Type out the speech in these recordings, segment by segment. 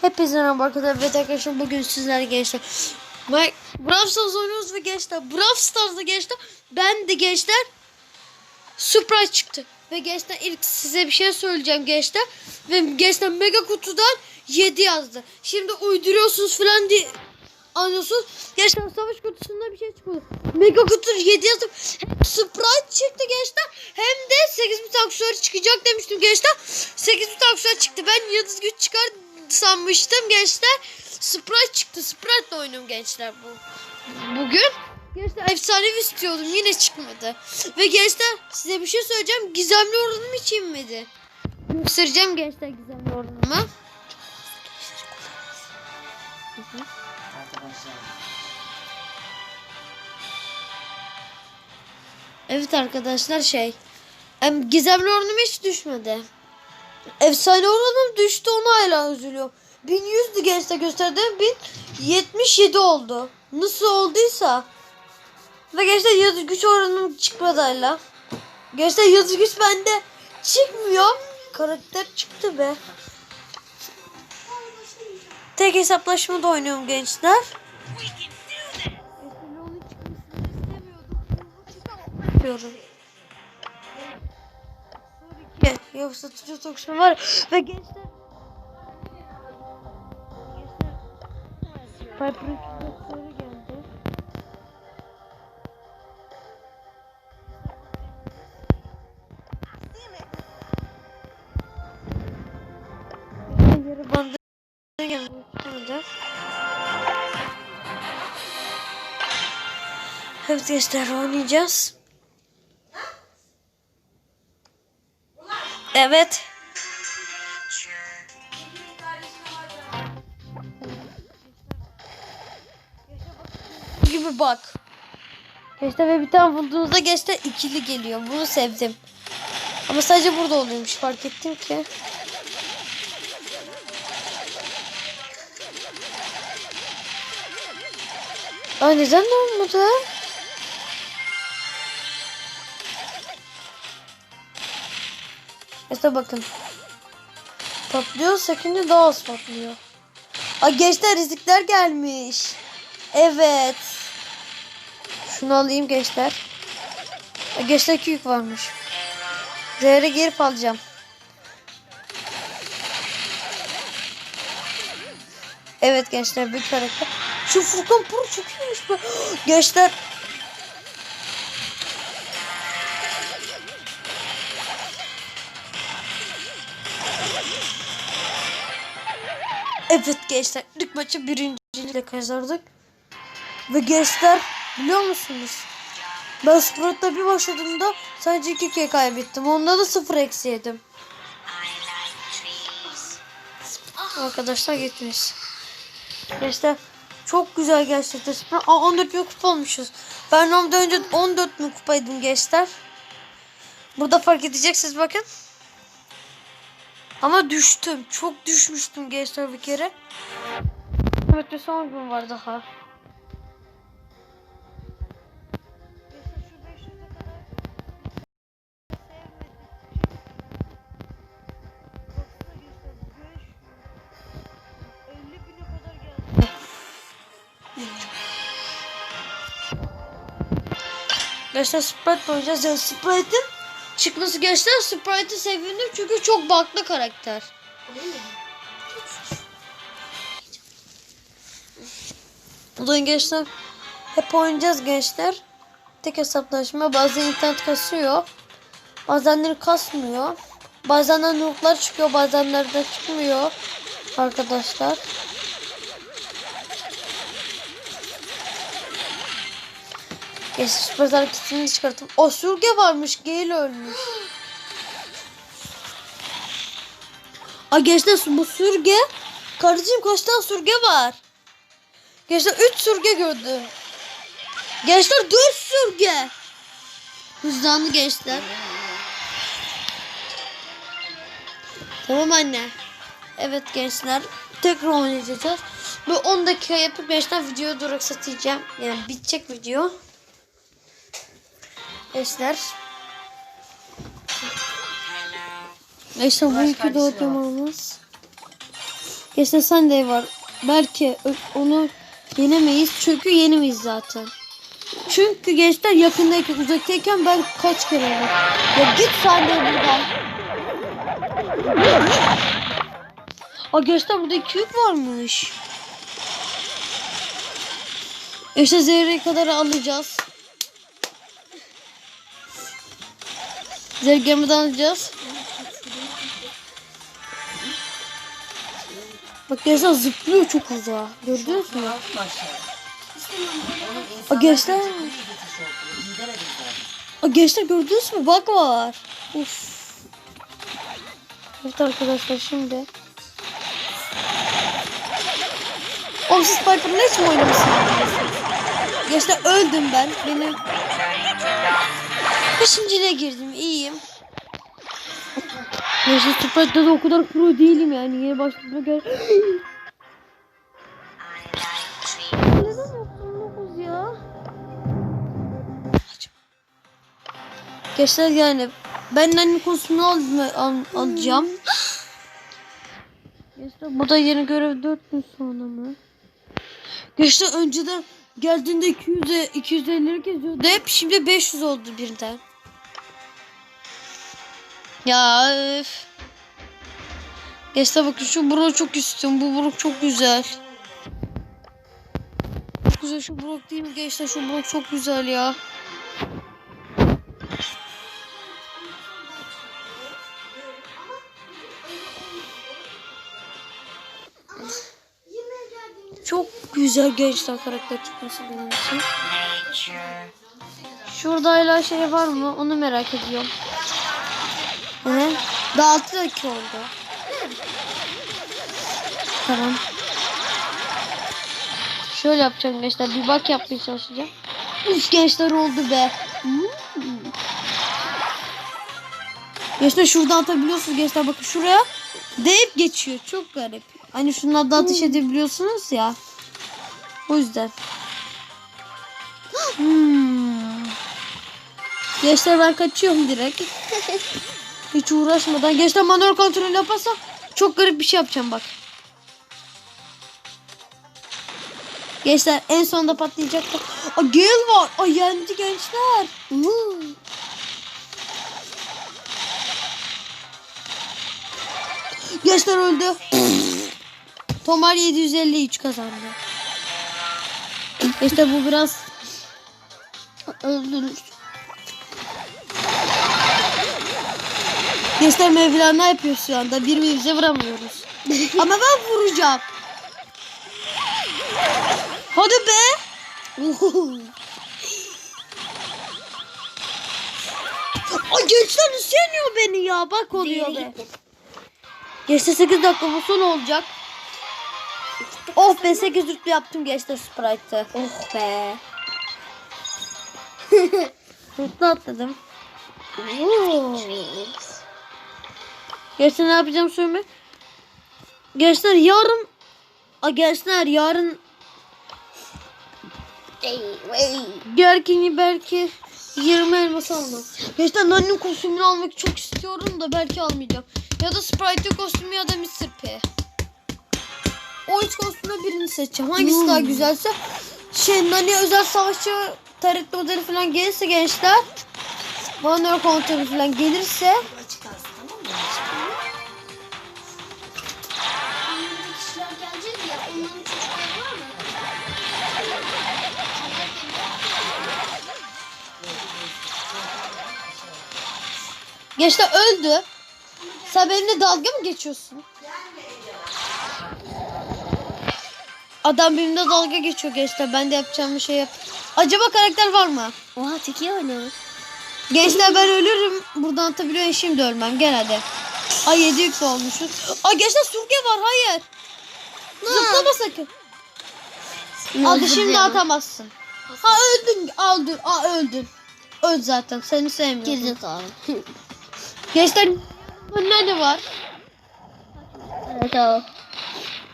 Hepinize merhaba arkadaşlar. Evet arkadaşlar bugün sizlerle gençler. Mike, Brawl Stars oynuyoruz ve gençler. Brawl Stars'da gençler. Ben de gençler. Surprise çıktı. Ve gençler ilk size bir şey söyleyeceğim gençler. Ve gençler mega kutudan 7 yazdı. Şimdi uyduruyorsunuz falan diye anlıyorsunuz. Gençler savaş kutusunda bir şey çıkmadı. Mega kutu 7 yazdım. Hem Sprite çıktı gençler. Hem de 8000 aksesuarı çıkacak demiştim gençler. 8000 aksesuarı çıktı. Ben yıldız güç çıkar sanmıştım gençler. Sprite çıktı. Sprite'le oynuyorum gençler bu. Bugün gençler efsanevi istiyordum. Yine çıkmadı. Ve gençler size bir şey söyleyeceğim. Gizemli ordunum hiç inmedi. Göstereceğim gençler gizemli. Arkadaşlar. Evet arkadaşlar şey. Em, gizemli oranım hiç düşmedi. Efsane oranım düştü onu hala üzülüyorum. 1100'dü gençte gösterdim. 1077 oldu. Nasıl olduysa. Ve gençler yıldız güç oranım çıkmadı hala. Gençler yıldız güç bende çıkmıyor. Karakter çıktı be. Tek hesaplaşmada oynuyorum gençler. yapıyorum. Yoksa tutucu tokuşma var ve gençler Piper'ın çocukları geldi. Yarı bandı geldi. Evet gençler oynayacağız. Evet. gibi bak. Geçte ve bir tane vurduğunuzda geçte ikili geliyor. Bunu sevdim. Ama sadece burada oluyormuş fark ettim ki. Aa neden olmadı? İşte bakın. Patlıyor sekince daha az patlıyor. Aa gençler rizikler gelmiş. Evet. Şunu alayım gençler. Aa, gençler iki yük varmış. Zehre girip alacağım. Evet gençler bir karakter. Şu Furkan Pro be. Gençler Evet gençler ilk maçı birincilikle kazandık. Ve gençler biliyor musunuz? Ben Sprite'da bir başladığımda sadece iki kere kaybettim. Onda da sıfır eksi yedim. Arkadaşlar gitmiş. Gençler çok güzel gerçekten. Sprite. Aa 14 bin kupa olmuşuz. Ben normalde önce 14 bin kupaydım gençler. Burada fark edeceksiniz bakın. Ama düştüm. Çok düşmüştüm gençler bir kere. Evet bir son gün var daha. Gençler Sprite oynayacağız. Yani Sprite'in çıkması gençler Sprite'ı sevindim çünkü çok baklı karakter. Bugün gençler hep oynayacağız gençler. Tek hesaplaşma bazen internet kasıyor. Bazenleri kasmıyor. Bazenler noktalar çıkıyor bazenler de çıkmıyor. Arkadaşlar. Neyse süper hareketini çıkarttım. O sürge varmış. Gale ölmüş. Aa gençler bu sürge. Kardeşim kaç tane sürge var? Gençler 3 sürge gördüm. Gençler 4 sürge. Hızlandı gençler. Tamam anne. Evet gençler. Tekrar oynayacağız. Ve 10 dakika yapıp gençler videoyu duraksatacağım. Yani bitecek video. Gençler. Gençler bu iki de oynamamız. Gençler Sunday var. Belki onu yenemeyiz. Çünkü yenemeyiz zaten. Çünkü gençler yakındayken uzaktayken ben kaç kere öldüm. Ya git Sunday buradan. Aa gençler burada iki yük varmış. İşte zerre kadar alacağız. Zergemiden alacağız. Bak gençler zıplıyor çok uzağa. Gördünüz mü? Aa, gençler. Aa, gençler gördünüz mü? Bak var. Uf. Evet arkadaşlar şimdi. Oğlum siz Piper'la hiç mi oynamışsınız? Gençler öldüm ben. Benim Beşinciliğe girdim. iyiyim. Neyse Sprite'da da o kadar pro değilim yani. Yeni başladığına göre. Neden yaptın ya? Gençler yani ben anne kostümünü al, al, alacağım. Gençler bu da yeni görev 4 gün sonra mı? Gençler önceden geldiğinde 200'e 250 geziyordu. Hep şimdi 500 oldu birden. Ya öf. Gençler bakın şu Brock çok istiyorum. Bu Brock çok güzel. Çok güzel şu Brock değil mi gençler? Şu Brock çok güzel ya. Çok güzel gençler karakter çıkması benim için. Şurada hala şey var mı? Onu merak ediyorum. He? Daha 6 dakika oldu. Tamam. Şöyle yapacağım gençler. Bir bak yapmaya çalışacağım. Üf gençler oldu be. Hmm. Gençler şuradan atabiliyorsunuz gençler. Bakın şuraya deyip geçiyor. Çok garip. Hani şunlardan ateş edebiliyorsunuz ya. O yüzden. Hmm. Gençler ben kaçıyorum direkt. Hiç uğraşmadan. Gençler manuel kontrol yaparsam çok garip bir şey yapacağım bak. Gençler en sonunda patlayacak. Aa, Gale var. Ay yendi gençler. Woo. Gençler öldü. Tomar 753 kazandı. İşte bu biraz öldürür. Gençler Mevla ne yapıyor şu anda? Birbirimize vuramıyoruz. Ama ben vuracağım. Hadi be. Ay gençler üşeniyor beni ya. Bak oluyor be. Gençler 8 dakika bu son olacak. Oh be 8 rütbe yaptım gençler Sprite'ı. Oh be. Rütbe atladım. Gençler ne yapacağım söyleme. Gençler yarın A gençler yarın Gerçekten belki 20 elmas almam. Gençler Nani'nin kostümünü almak çok istiyorum da belki almayacağım. Ya da Sprite kostümü ya da Mr. P. O üç kostümden birini seçeceğim. Hangisi daha güzelse. Şey Nani özel savaşçı taret modeli falan gelirse gençler. Manuel kontrolü falan gelirse. Gençler öldü. Sen benimle dalga mı geçiyorsun? Adam benimle dalga geçiyor gençler. Ben de yapacağım bir şey yap. Acaba karakter var mı? Oha teki oynuyoruz. Gençler ben ölürüm. Buradan atabiliyorum şimdi ölmem. Gel hadi. Ay 7 yüklü olmuşuz. Ay gençler Surge var. Hayır. Zıplama sakın. Hadi şimdi atamazsın. Ha öldün. Öldün. Aa öldün. Öl zaten. Seni sevmiyorum. Gerizekalı. Gençler nerede var? Evet o.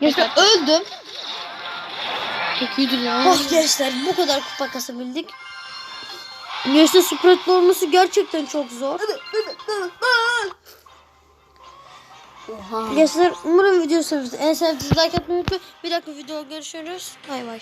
Gençler öldüm. Çok iyidir ya. Oh gençler bu kadar kupa kasabildik. Gençler Sprite'lı olması gerçekten çok zor. Oha. Gençler umarım video sevdiniz. En sevdiğiniz like atmayı unutmayın. Bir dakika video görüşürüz. Bay bay.